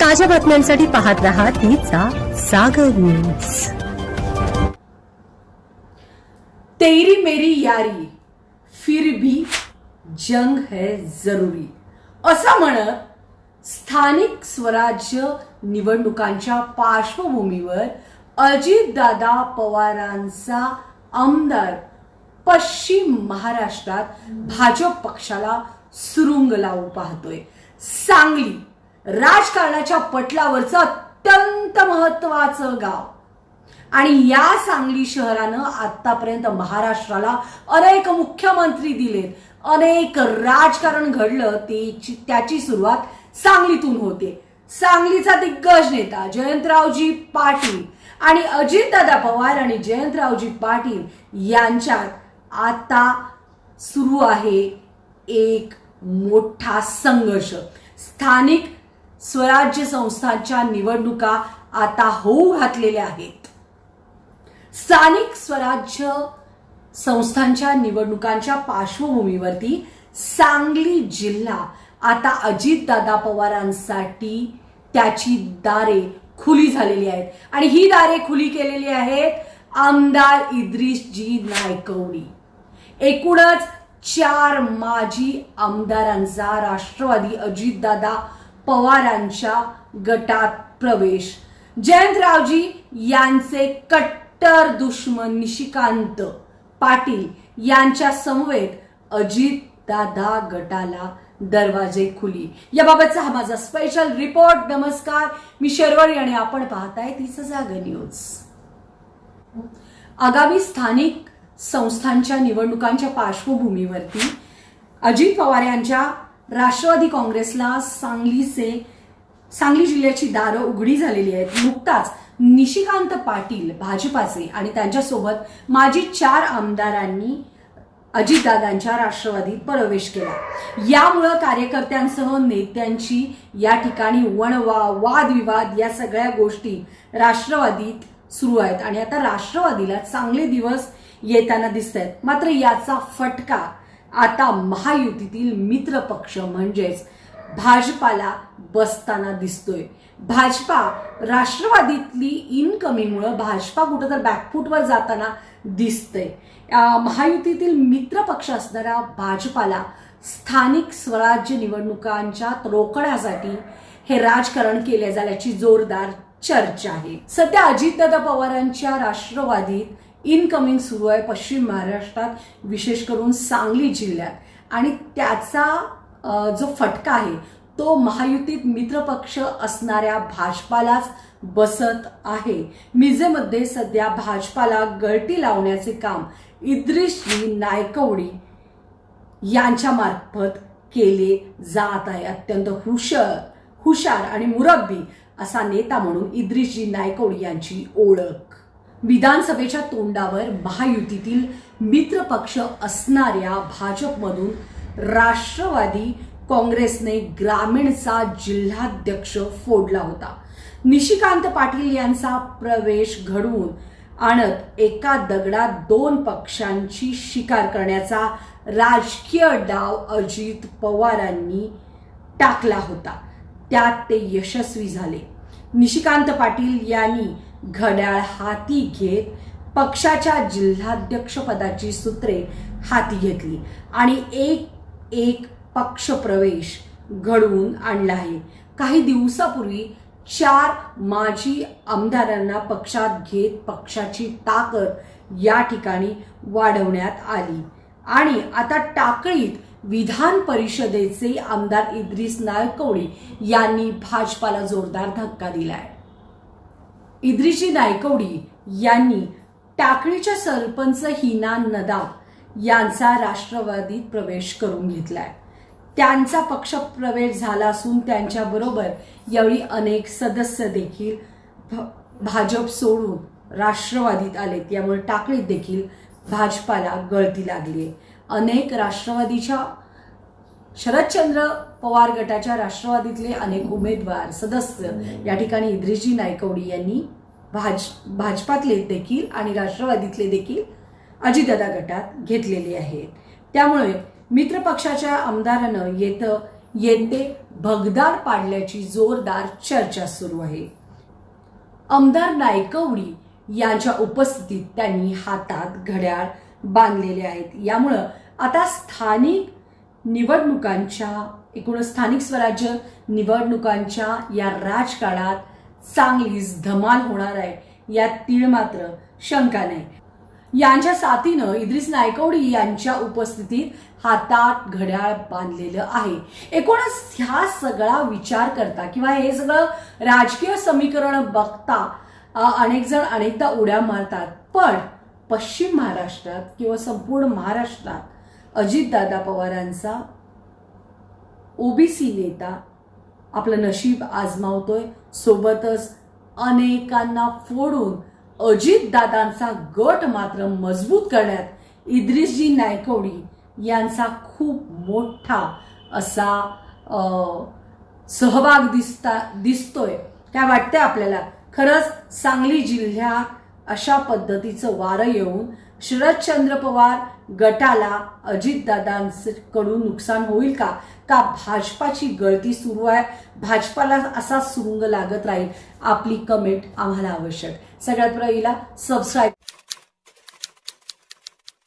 ताज्या बातम्यांसाठी पाहत रहा तिचा सागर न्यूज तेरी मेरी यारी फिर भी जंग है जरुरी. असं म्हणत स्थानिक स्वराज्य निवडणुकांच्या पार्श्वभूमीवर अजितदादा पवारांचा आमदार पश्चिम महाराष्ट्रात भाजप पक्षाला सुरुंग लावू पाहतोय. सांगली राजकारणाच्या पटलावरचं अत्यंत महत्वाचं गाव. आणि या सांगली शहरानं आतापर्यंत महाराष्ट्राला अनेक मुख्यमंत्री दिलेत. अनेक राजकारण घडलं ते त्याची सुरुवात सांगलीतून होते. सांगलीचा दिग्गज नेता जयंतरावजी पाटील आणि अजितदादा पवार आणि जयंतरावजी पाटील यांच्यात आता सुरू आहे एक मोठा संघर्ष. स्थानिक स्वराज्य संस्थांच्या निवडणुका आता होऊ घातलेल्या आहेत. स्थानिक स्वराज्य संस्थांच्या निवडणुकांच्या पार्श्वभूमीवरती सांगली जिल्हा आता अजितदादा पवारांसाठी त्याची दारे खुली झालेली आहेत. आणि ही दारे खुली केलेली आहेत आमदार इद्रिशजी नायकवडी. एकूणच चार माजी आमदारांचा राष्ट्रवादी अजितदादा पवारांच्या गटात प्रवेश. जयंतरावजी यांचे कट्टर दुश्मन निशिकांत पाटील यांच्या समवेत अजित दादा गटाला दरवाजे खुली. याबाबतचा हा माझा स्पेशल रिपोर्ट नमस्कार. मी शर्वरी आणि आपण पाहताय तिचं जाग न्यूज आगामी स्थानिक संस्थांच्या निवडणुकांच्या पार्श्वभूमीवरती अजित पवार यांच्या राष्ट्रवादी काँग्रेसला सांगलीचे सांगली जिल्ह्याची दारं उघडी झालेली आहेत. नुकताच निशिकांत पाटील भाजपाचे आणि त्यांच्यासोबत माजी चार आमदारांनी अजितदादांच्या राष्ट्रवादीत प्रवेश केला. यामुळं कार्यकर्त्यांसह नेत्यांची या ठिकाणी वणवा वादविवाद या सगळ्या गोष्टी राष्ट्रवादीत सुरू आहेत. आणि आता राष्ट्रवादीला चांगले दिवस येताना दिसत आहेत मात्र याचा फटका आता महायुतीतील मित्र पक्ष म्हणजेच भाजपाला बसताना दिसतोय. भाजपा राष्ट्रवादीतली इनकमीमुळं भाजपा कुठं तर बॅकफूटवर जाताना दिसतंय. महायुतीतील मित्र पक्ष असणाऱ्या भाजपाला स्थानिक स्वराज्य निवडणुकांच्या रोखण्यासाठी हे राजकारण केले झाल्याची जोरदार चर्चा आहे. सध्या अजितदादा पवारांच्या राष्ट्रवादीत इनकमिंग सुरू आहे पश्चिम महाराष्ट्रात विशेष करून सांगली जिल्ह्यात. आणि त्याचा जो फटका आहे तो महायुतीत मित्रपक्ष असणाऱ्या भाजपालाच बसत आहे. मिजेमध्ये सध्या भाजपाला गळती लावण्याचे काम इद्रिशजी नायकवडी यांच्या मार्फत केले जात आहे. अत्यंत हुशार हुशार आणि मुरब्बी असा नेता म्हणून इद्रिसजी नायकवडी यांची ओळख. विधानसभेच्या तोंडावर महायुतीतील मित्र पक्ष असणाऱ्या भाजपमधून राष्ट्रवादी काँग्रेसने ग्रामीणचा जिल्हाध्यक्ष फोडला होता. निशिकांत पाटील यांचा प्रवेश घडवून आणत एका दगडात दोन पक्षांची शिकार करण्याचा राजकीय डाव अजित पवारांनी टाकला होता. त्यात ते यशस्वी झाले. निशिकांत पाटील यांनी घड्याळ हाती घेत पक्षाच्या जिल्हाध्यक्षपदाची सूत्रे हाती घेतली आणि एक एक पक्ष प्रवेश घडवून आणला आहे. काही दिवसापूर्वी चार माजी आमदारांना पक्षात घेत पक्षाची ताकद या ठिकाणी वाढवण्यात आली. आणि आता टाकळीत विधान परिषदेचे आमदार इद्रिस नायकवडी यांनी भाजपाला जोरदार धक्का दिलाय. इद्रिशी नायकवडी यांनी टाकळीच्या सरपंच हिना नदाब यांचा राष्ट्रवादीत प्रवेश करून घेतलाय. त्यांचा पक्ष प्रवेश झाला असून त्यांच्याबरोबर यावेळी अनेक सदस्य देखील भाजप सोडून राष्ट्रवादीत आले त्यामुळे टाकळीत देखील भाजपाला गळती लागली अनेक राष्ट्रवादीच्या शरदचंद्र पवार गटाच्या राष्ट्रवादीतले अनेक उमेदवार सदस्य या ठिकाणी इद्रिजी नायकवडी यांनी भाज भाजपातले देखील आणि राष्ट्रवादीतले देखील अजितदादा गटात घेतलेले आहेत. त्यामुळे मित्र पक्षाच्या आमदारानं येतं येते भगदार पाडल्याची जोरदार चर्चा सुरू आहे. आमदार नायकवडी यांच्या उपस्थितीत त्यांनी हातात घड्याळ बांधलेले आहेत. यामुळं आता स्थानिक निवडणुकांच्या एकूण स्थानिक स्वराज्य निवडणुकांच्या या राजकारणात चांगलीच धमाल होणार आहे यात तीळ मात्र शंका नाही. यांच्या साथीनं इद्रिस नायकवडी यांच्या उपस्थितीत हातात घड्याळ बांधलेलं आहे. एकूणच ह्या सगळा विचार करता किंवा हे सगळं राजकीय समीकरण बघता अनेक जण अनेकदा उड्या मारतात. पण पश्चिम महाराष्ट्रात किंवा संपूर्ण महाराष्ट्रात अजितदादा पवारांचा ओबीसी नेता आपलं नशीब आजमावतोय. सोबतच अनेकांना फोडून अजितदादांचा गट मात्र मजबूत करण्यात इद्रिसजी नायकवडी यांचा खूप मोठा असा सहभाग दिसता दिसतोय. काय वाटतंय आपल्याला? खरंच सांगली जिल्ह्यात अशा पद्धतीचं वारं येऊन शरदचंद्र पवार गटाला अजितदादांकडून नुकसान होईल का? का भाजपाची गळती सुरू आहे? भाजपाला असा सुरुंग लागत राहील? आपली कमेंट आम्हाला आवश्यक. सगळ्यात पहिला सबस्क्राईब